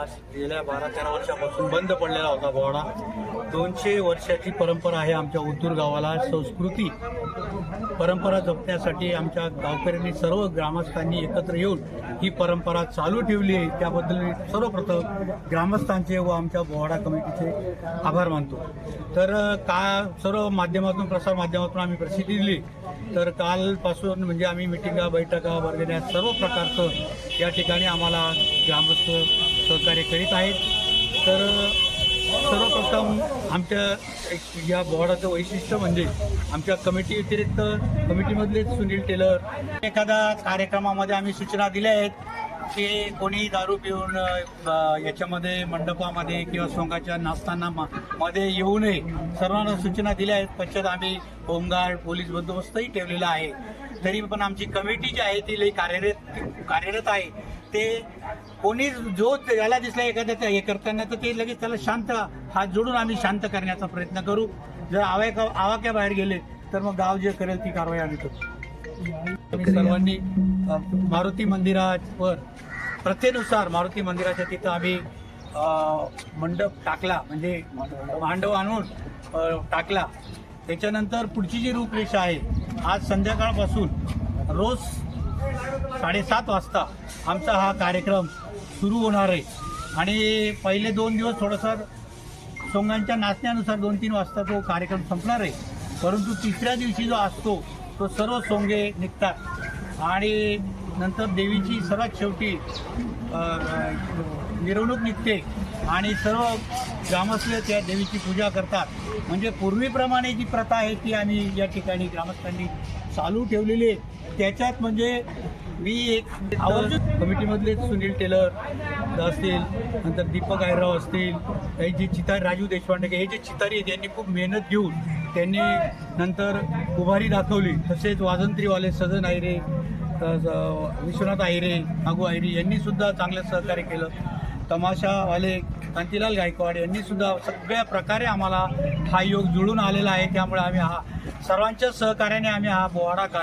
आज गेल्या बारा तेरा वर्षापासून बंद पडलेला होता बोवाडा दोनशे वर्षाची परंपरा आहे आमच्या उतूर गावाला. संस्कृती परंपरा जपण्यासाठी आमच्या गावकऱ्यांनी सर्व ग्रामस्थांनी एकत्र येऊन ही परंपरा चालू ठेवली आहे. त्याबद्दल मी सर्वप्रथम ग्रामस्थांचे व आमच्या बोवाडा कमिटीचे आभार मानतो. तर का सर्व माध्यमातून प्रसार माध्यमातून आम्ही प्रसिद्धी दिली. तर कालपासून म्हणजे आम्ही मिटिंगा बैठका वर्गण्या सर्व प्रकारचं या ठिकाणी आम्हाला ग्रामस्थ सहकार्य करीत आहेत. तर सर्वप्रथम आमच्या एक या बोर्डाचं वैशिष्ट्य म्हणजे आमच्या कमिटी व्यतिरिक्त कमिटीमधले सुनील टेलर एखाद्या कार्यक्रमामध्ये आम्ही सूचना दिल्या आहेत की कोणी दारू पिऊन याच्यामध्ये मंडपामध्ये किंवा सोंगाच्या नाचताना म- मध्ये येऊ नये. सर्वांना सूचना दिल्या आहेत. पश्चात आम्ही होमगार्ड पोलीस बंदोबस्तही ठेवलेला आहे. तरी पण आमची कमिटी जी आहे ती लई कार्यरत कार्यरत आहे. ते कोणी जो याला दिसला एखाद्याचं हे करताना तर ते लगेच त्याला शांत हात जोडून आम्ही शांत करण्याचा प्रयत्न करू. जर आवाक्या आवाक्या बाहेर गेले तर मग गाव जे करेल ती कारवाई आम्ही करू. सर्वांनी मारुती मंदिरावर प्रथेनुसार मारुती मंदिराच्या तिथं आम्ही मंडप टाकला. म्हणजे मांडव आणून टाकला. त्याच्यानंतर पुढची जी रूपरेषा आहे आज संध्याकाळपासून रोज साडेसात वाजता आमचा हा कार्यक्रम सुरू होणार आहे. आणि पहिले दोन दिवस थोडंसं सोंगांच्या नाचण्यानुसार दोन तीन वाजता तो कार्यक्रम संपणार आहे. परंतु तिसऱ्या दिवशी जो असतो तो सर्व सोंगे निघतात. आणि नंतर देवीची सर्वात शेवटी मिरवणूक निघते आणि सर्व ग्रामस्थ त्या देवीची पूजा करतात. म्हणजे पूर्वीप्रमाणे जी प्रथा आहे ती आम्ही या ठिकाणी ग्रामस्थांनी चालू ठेवलेली आहे. त्याच्यात म्हणजे मी एक आवर्जून कमिटीमधले सुनील टेलर असतील नंतर दीपक आयराव असतील काही जे चितार राजू देशपांडे हे जे चितारी आहेत यांनी खूप मेहनत घेऊन त्यांनी नंतर उभारी दाखवली. तसेच वाजंत्रीवाले सजन आयरे विश्वनाथ आयरे नागू आयरे यांनी सुद्धा चांगलं सहकार्य केलं. तमाशावाले कांतीलाल गायकवाड यांनी सुद्धा सगळ्या प्रकारे आम्हाला हा योग जुळून आलेला आहे. त्यामुळे आम्ही हा सर्वांच्या सहकार्याने आम्ही हा बोवाडा कार्य